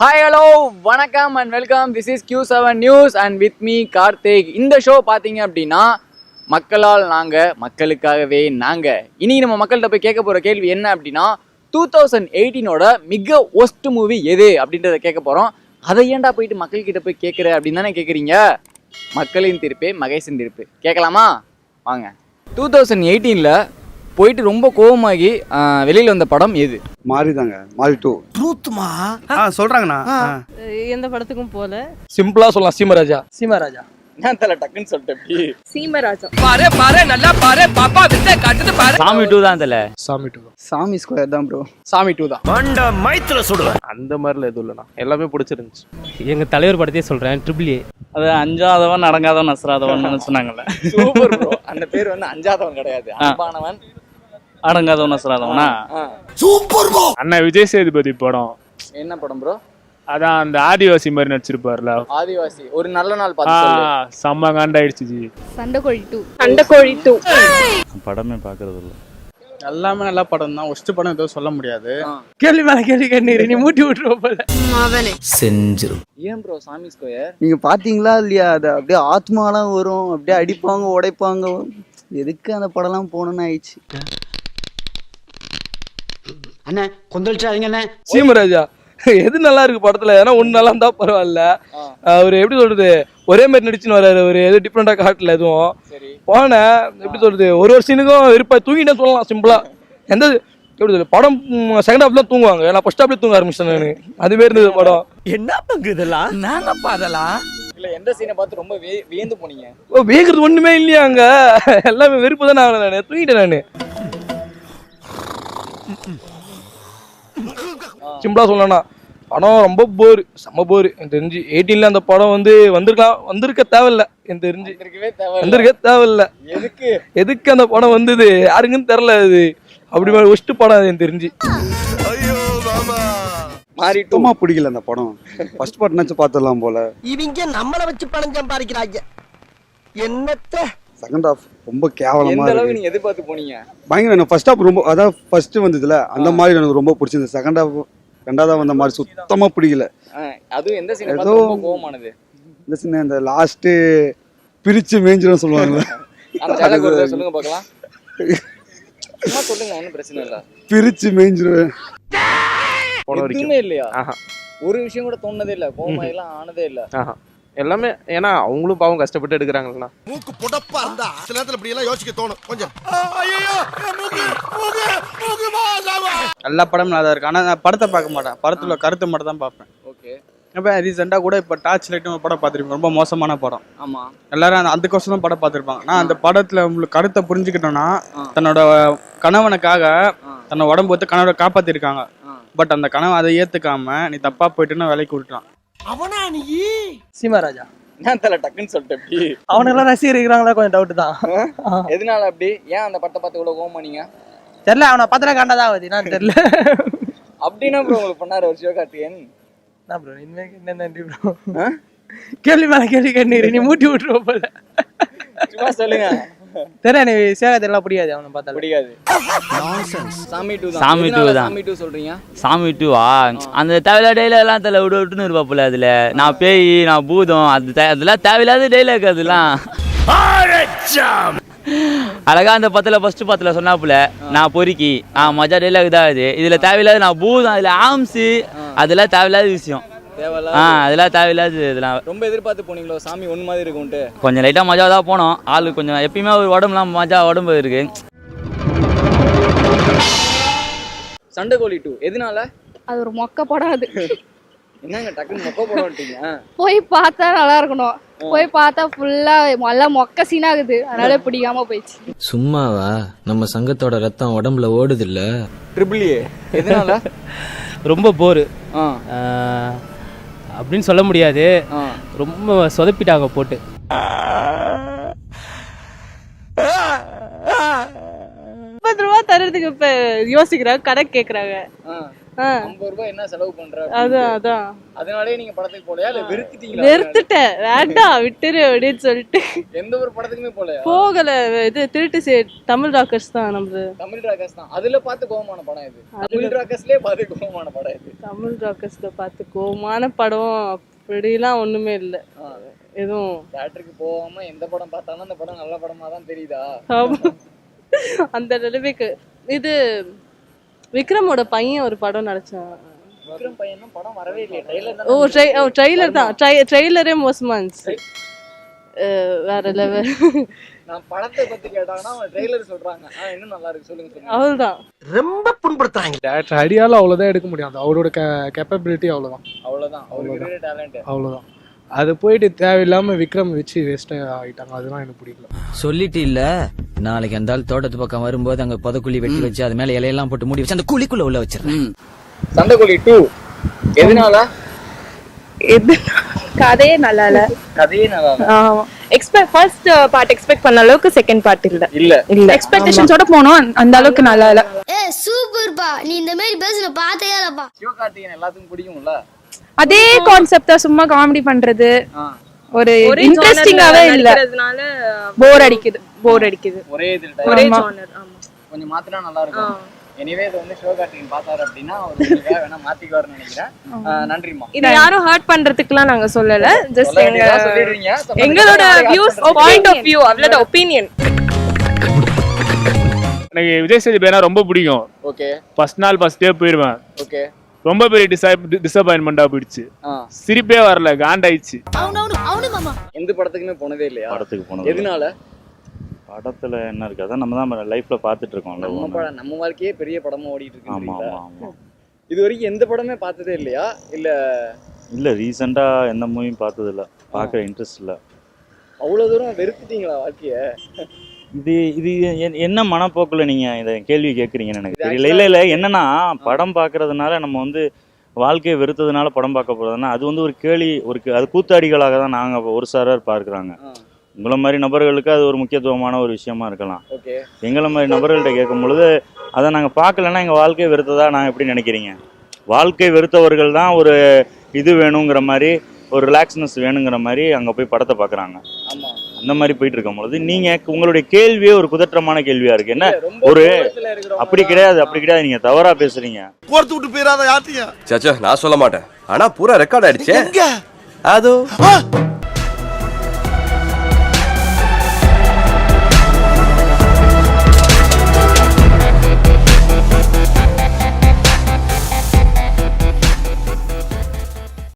Hi hello வணக்கம் and welcome this is Q seven news and with me Karthik இந்த show பார்த்தீங்க அப்படின்னா மக்களால் நாங்கள் மக்களுக்காகவே நாங்கள் இனி நம்ம மக்கள்கிட்ட போய் கேட்க போகிற கேள்வி என்ன அப்படின்னா டூ தௌசண்ட் எயிட்டீனோட மிக ஒஸ்ட் மூவி எது அப்படின்றத கேட்க போகிறோம் அதை ஏன்டா போயிட்டு மக்கள்கிட்ட போய் கேட்குற அப்படின்னு தானே கேட்குறீங்க? மக்களின் திருப்பே மகேஷின் திருப்பு. கேட்கலாமா? வாங்க. டூ தௌசண்ட் எயிட்டீனில் போயிட்டு ரொம்ப கோவமாகி வெளியில் வந்த படம் எது? மாறிதாங்க. மாறி டூ ஆ சொல்றாங்கண்ணா. எந்த படத்துக்கும் போல. சிம்பிளா சொல்லலாம் சீமராஜா. சீமராஜா. நான் தலை டக்குன்னு சொல்லிட்டேன் எப்படி சீமராஜா. சாமி டூ தான் தல. சாமி டூ சாமி ஸ்கொயர் தான் ப்ரோ சாமி டூ தான். அந்த மாதிரில எதுவும் இல்லைண்ணா. எல்லாமே பிடிச்சிருந்துச்சு. எங்க தலைவர் படத்தையே சொல்றேன் ட்ரிபிள் ஏ அது அஞ்சாதவன் அடங்காதவன் நசுறாதவன் சொன்னாங்கல்ல. சூப்பர் ப்ரோ அந்த பேர் வந்து அஞ்சாதவன் கிடையாது. அன்பானவன் அடங்காதவன் நசுறாதவனா அண்ணா விஜய் சேதுபதி படம். என்ன படம் ப்ரோ அதான் அந்த ஆதிவாசி மாதிரி நடிச்சிருப்பார்ல. ஆதிவாசி. ஒரு நல்ல நாள் பார்த்து சொல்லு. செம்ம காண்டாயிடுச்சு G. Sandakozhi two Sandakozhi two படமே பாக்குறது இல்ல. எல்லாமே நல்ல படம் தான் ஒஸ்ட் படம் எதுவும் சொல்ல முடியாது. கேள்வி மேல கேள்வி கண்ணீர் நீ மூட்டி விட்டுருவ போல. ஏன் ப்ரோ சாமி ஸ்கொயர் நீங்க பாத்தீங்களா இல்லையா? அது அப்படியே ஆத்மாலாம் வரும். அப்படியே அடிப்பாங்க உடைப்பாங்க. எதுக்கு அந்த படம்லாம் போகணும்னு ஆயிடுச்சு. அண்ணே கொந்தளிச்சாதீங்க அண்ணே சீமராஜா எது நல்லா இருக்கு படத்துல? ஏன்னா ஒண்ணு நல்லா இருந்தா பரவாயில்ல அவர் எப்படி சொல்றது? ஒரே மாதிரி நடிச்சுன்னு வர்றாரு அவரு. எதுவும் டிஃப்ரெண்டா காட்டல எதுவும். சரி. போனேன் எப்படி சொல்றது? ஒரு ஒரு சீனுக்கும் விருப்ப தூங்கிட்டே சொல்லலாம் சிம்பிளா எந்த எப்படி சொல்றது? படம் செகண்ட் ஹாஃப்ல தூங்குவாங்க. நான் ஃபர்ஸ்ட் ஹாஃப்ல தூங்க ஆரம்பிச்சேன் நான் அதுவே இருந்தது படம். என்ன பங்கு இதெல்லாம்? நானப்பா அதெல்லாம் இல்ல எந்த சீனை பார்த்து ரொம்ப வே- வியந்து போனீங்க? ஓ வேகிறது ஒண்ணுமே இல்லையா அங்க. எல்லாமே வெறுப்பு தான் நான். தூங்கிட்டேன் நானு. சிம்பிளா சொல்லணும்னா படம் ரொம்ப போர் செம்ம போர் எனக்கு தெரிஞ்சு எயிட்டீன்ல அந்த படம் வந்து வந்திருக்கலாம் வந்திருக்க தேவையில்ல. எனக்கு தெரிஞ்சு இருக்கவே தேவை வந்திருக்க தேவையில்ல. எதுக்கு? எதுக்கு அந்த படம் வந்தது? யாருக்குன்னு தெரியல அது. அப்படி மாதிரி ஒஸ்ட் படம் அது எனக்கு தெரிஞ்சு. மாறி டூ சுத்தமா பிடிக்கல அந்த படம். ஃபர்ஸ்ட் பார்ட் நினச்சி பார்த்துடலாம் போல. இவங்க நம்மள வச்சு பணம் சம்பாதிக்கிறாங்க என்னத்த? செகண்ட் ஹாஃப் ரொம்ப எந்த கேவலமா அளவுக்கு இருக்கு. நீங்க எதிர்பார்த்து போனீங்க? பயங்கர எனக்கு ஃபர்ஸ்ட் ஹாஃப் ரொம்ப அதான் ஃபர்ஸ்ட் வந்ததுல அந்த மாதிரி எனக்கு ரொம்ப பிடிச்சிருந்தது. செகண்ட் ஹாஃப் ரெண்டாவதா வந்த மாதிரி சுத்தமா பிடிக்கல. அதுவும் எந்த சீனை ஏதோ- பார்த்து ரொம்ப கோவமானது? இந்த சின்ன இந்த லாஸ்ட் பிரிச்சு மேய்ஞ்சிரும் சொல்லுவாங்கல்ல. சொல்லுங்க பார்க்கலாம். சொல்லுங்க ஒன்றும் பிரச்சனை இல்ல. பிரிச்சு மேய்ஞ்சிருவேன். படம் வரைக்கும். இல்லையா? ஆஹா. ஒரு விஷயம் கூட தோணுனதே இல்ல. கோவமா எல்லாம் ஆனதே இல்ல. ஆஹா. எல்லாமே ஏன்னா அவங்களும் பாவம் கஷ்டப்பட்டு எடுக்கிறாங்கல்ல. மூக்கு புடப்பா இருந்தா சில நேரத்துல இப்படி எல்லாம் யோசிக்க தோணும். கொஞ்சம். எல்லா படமும் நல்லா தான் இருக்கு. ஆனா நான் படத்தை பார்க்க மாட்டேன். படத்துல கருத்து மட்டும் தான் பார்ப்பேன். ஓகே. இப்போ ரீசெண்டாக கூட இப்போ டார்ச் லைட்னு ஒரு படம் பார்த்துருப்பேன் ரொம்ப மோசமான படம். ஆமா. எல்லாரும் அந்த அதுக்கோசரம் தான் படம் பார்த்துருப்பாங்க. நான் அந்த படத்துல உங்களுக்கு கருத்தை புரிஞ்சுக்கிட்டோன்னா. தன்னோட கணவனுக்காக. தன்னோட உடம்பு வந்து கணவரை காப்பாத்திருக்காங்க. ஆ. பட் அந்த கணவன் அதை ஏத்துக்காம நீ தப்பா போயிட்டுன்னு வேலைக்கு விட்டுட்டான். அவனா நீ? சீமராஜா. நான் தலை டக்குன்னு சொல்லிட்டேன் எப்படி அவனுங்கெல்லாம் ரசிகர் இருக்கிறாங்களா கொஞ்சம் டவுட் தான். எதனால அப்படி? ஏன் அந்த படத்தை பார்த்து இவ்வளவு கோவம் பண்ணீங்க தெரியல அவனை பார்த்தா காண்டாதான் ஆகுது. நான் தெரியல. அப்படின்னா ப்ரோ உங்களுக்கு பண்ணாரு ஒரு சிவகார்த்திகேயன். என்ன ப்ரோ இனிமே என்ன நன்றி ப்ரோ கேள்வி மேல கேள்வி கண்ணீர் நீ மூட்டி விட்டுருவ போல. சும்மா சொல்லுங்க. தெரியல நீ சேகத்தெல்லாம் பிடிக்காது அவனை பார்த்தாலும் பிடிக்காது. சாமி டூ தான். சாமி two எதனால தான். சாமி டூ சொல்றீங்க? சாமி டூவா அந்த தேவையில்லாத டைலாக் எல்லாம் தலை விடு விட்டுன்னு இருப்பாப்புல அதுல. நான் பேய் நான் பூதம் அது அதெல்லாம் தேவையில்லாத டைலாக் அதெல்லாம் அழகா அந்த பத்துல ஃபர்ஸ்ட் பத்துல சொன்னாப்புல நான் பொறுக்கி. ஆ மஜா டைலாக் தான் அது இதுல தேவையில்லாத நான் பூதம் அதுல ஆம்ஸு அதெல்லாம் தேவையில்லாத விஷயம். ஆ அதெல்லாம் தேவையில்லாது இதெல்லாம். ரொம்ப எதிர்பார்த்து போனீங்களோ? சாமி ஒன்று மாதிரி இருக்கும்ட்டு. கொஞ்சம் லைட்டாக மஜா தான் போனோம். ஆளு கொஞ்சம் எப்பயுமே ஒரு உடம்புலாம் மஜா உடம்பு இருக்கு. சண்டைக்கோழி டூ எதனால? அது ஒரு மொக்க படம் அது. என்னங்க டக்குன்னு மொக்க போடட்டீங்க போய் பார்த்தா நல்லா இருக்கணும். போய் பார்த்தா ஃபுல்லா எல்லாம் மொக்க சீனாகுது அதனால பிடிக்காம போயிடுச்சு. சும்மாவா? நம்ம சங்கத்தோட ரத்தம் உடம்புல ஓடுது இல்ல ட்ரிபிள் ஏ எதனால? ரொம்ப போரு. ஆ அப்படின்னு சொல்ல முடியாது. ரொம்ப சொதப்பிட்டாங்க போட்டு. முப்பது ரூபா தரதுக்கு இப்ப யோசிக்கிறாங்க கணக்கு கேக்குறாங்க. ஐம்பது ரூபாய் என்ன செலவு பண்ற அதான். அதான். நீங்க படத்துக்கு போலையா? இல்ல வெறுத்துட்டீங்களா வெறுத்துட்டேன். வேண்டாம் விட்டுரு அப்படின்னு சொல்லிட்டு. எந்த ஒரு படத்துக்குமே போலையா? போகல. இது திருட்டு சே தமிழ் ராக்கர்ஸ் தான் நம்மளது. தமிழ் ராக்கர்ஸ் தான். அதுல பார்த்து கோவமான படம் இது. தமிழ் ராக்கர்ஸ்லயே பார்த்து கோவமான படம் இது. தமிழ் ராக்கர்ஸ்ல பார்த்து கோவமான படம் அப்படிலாம் ஒண்ணுமே இல்லை. எதுவும். தியேட்டருக்கு போகாம எந்த படம் பார்த்தாலும் அந்த படம் நல்ல படமா தான் தெரியுதா? ஆமா. அந்த நிலைமைக்கு இது விக்ரமோட பையன் ஒரு படம் நடிச்சான் ஓ ட்ரை ஓ ட்ரெய்லர் தான். ட்ரை ட்ரெய்லரே மோசமா இருந்துச்சு வேற லெவல் நான் படத்தை பத்தி கேட்டாங்கன்னா அவங்க ட்ரெய்லர் சொல்றாங்க. ஆ இன்னும் நல்லா இருக்கு. சொல்லுங்க சொல்லுங்க. அவ்வளவுதான். ரொம்ப புண்படுத்துறாங்க. டேரக்டர் அடியால அவ்வளோதான் எடுக்க முடியும். அது அவரோட கேப்பபிலிட்டி அவ்வளவுதான். டேலண்ட் அவ்வளோதான் அது போயிட்டு தேவையில்லாம விக்ரம் வச்சு வேஸ்ட் ஆகிட்டாங்க அதெல்லாம் எனக்கு பிடிக்கல. சொல்லிட்டு இல்ல. நாளைக்கு அந்த ஆள் தோட்டத்து பக்கம் வரும்போது அங்க புதக்குழி வெட்டி வச்சு அது மேல இலையெல்லாம் போட்டு மூடி வச்சு அந்த குழிக்குள்ள உள்ள வச்சிருக்கேன் சண்டைக்கோழி டூ எதனால? கதையே நல்லா இல்ல கதையே நல்லா இல்ல. ஆமா எக்ஸ்பெக்ட் ஃபர்ஸ்ட் பார்ட் எக்ஸ்பெக்ட் பண்ண அளவுக்கு செகண்ட் பார்ட் இல்ல. இல்ல. இல்ல. எக்ஸ்பெக்டேஷன்ஸோட போனோம். அந்த அளவுக்கு நல்லா இல்ல ஏ சூப்பர்ப்பா. நீ இந்த மாதிரி பேசுற பார்த்தே இல்லப்பா சிவகார்த்திகேயன் எல்லாத்துக்கும் பிடிக்கும்ல? அதே கான்செப்டா சும்மா காமெடி பண்றது. ஒரு இன்ட்ரெஸ்டிங்காவே இல்ல. போர் அடிக்குது போர் அடிக்குது. ஒரே இதுல ஒரே. ஜானர் ஆமா. கொஞ்சம் மாத்தினா நல்லா இருக்கும். எனிவே இது வந்து சிவகார்த்திகேயன் பார்த்தாரு அப்படின்னா அவர் உங்களுக்காக வேணா மாத்திக்குவாருன்னு நினைக்கிறேன். ஆ, நன்றிம்மா இது யாரும் ஹர்ட் பண்றதுக்குலாம் நாங்க சொல்லல. ஜஸ்ட் எங்க எங்களோட வியூஸ் பாயிண்ட் ஆஃப் வியூ அவ்வளவுதான் ஒப்பீனியன் எனக்கு விஜய் சேதுபதினா ரொம்ப பிடிக்கும். ஓகே ஃபர்ஸ்ட் நாள் ஃபர்ஸ்ட் டே போயிடுவேன் ஓகே ரொம்ப பெரிய டிசப் டிசப்பாயின்மெண்டா போயிடுச்சு. ஆ. சிரிப்பே வரல காண்டாயிடுச்சு. எந்த படத்துக்குமே போனதே இல்லையா? படத்துக்கு போனது எதனால? படத்துல என்ன இருக்கு? அதான் நம்ம தான் லைஃப்ல பாத்துட்டு இருக்கோம்ல நம்ம படம் நம்ம வாழ்க்கையே பெரிய படமா ஓடிட்டு ஆமா இருக்கு ஆமா ஆமா. இது வரைக்கும் எந்த படமே பார்த்ததே இல்லையா? இல்ல இல்ல ரீசெண்டா எந்த மூவியும் பார்த்தது இல்ல பாக்குற இன்ட்ரெஸ்ட் இல்ல. அவ்வளவு தூரம் வெறுத்துட்டீங்களா வாழ்க்கைய? இது இது என்- என்ன மனப்போக்குல நீங்க இத கேள்வி கேக்குறீங்கன்னு எனக்கு தெரியல. இல்ல இல்ல என்னன்னா படம் பாக்குறதுனால நம்ம வந்து வாழ்க்கையை வெறுத்ததுனால படம் பார்க்க போறதுன்னா அது வந்து ஒரு கேலி ஒரு அது கூத்தாடிகளாக தான் நாங்க ஒரு சாரார் பார்க்கறாங்க. உங்களை மாதிரி நபர்களுக்கு அது ஒரு முக்கியத்துவமான ஒரு விஷயமா இருக்கலாம். எங்களை மாதிரி நபர்கள்ட்ட கேட்கும் பொழுது அதை நாங்க பார்க்கலன்னா எங்க வாழ்க்கையை வெறுத்ததா நான் எப்படி நினைக்கிறீங்க? வாழ்க்கை வெறுத்தவர்கள் தான் ஒரு இது வேணுங்கிற மாதிரி ஒரு ரிலாக்ஸ்னஸ் வேணுங்கிற மாதிரி அங்க போய் படத்தை பார்க்கறாங்க ஆமா. அந்த மாதிரி போயிட்டு இருக்கும் பொழுது நீங்க உங்களுடைய கேள்வியே ஒரு குதற்றமான கேள்வியா இருக்கு. என்ன? ஒரு- அப்படி கிடையாது அப்படி கிடையாது. நீங்க தவறா பேசுறீங்க. கோர்த்து விட்டு போயிடாத யார்த்தையும் சச்சா நான் சொல்ல மாட்டேன். ஆனா பூரா ரெக்கார்ட் ஆயிடுச்சே. அதோ!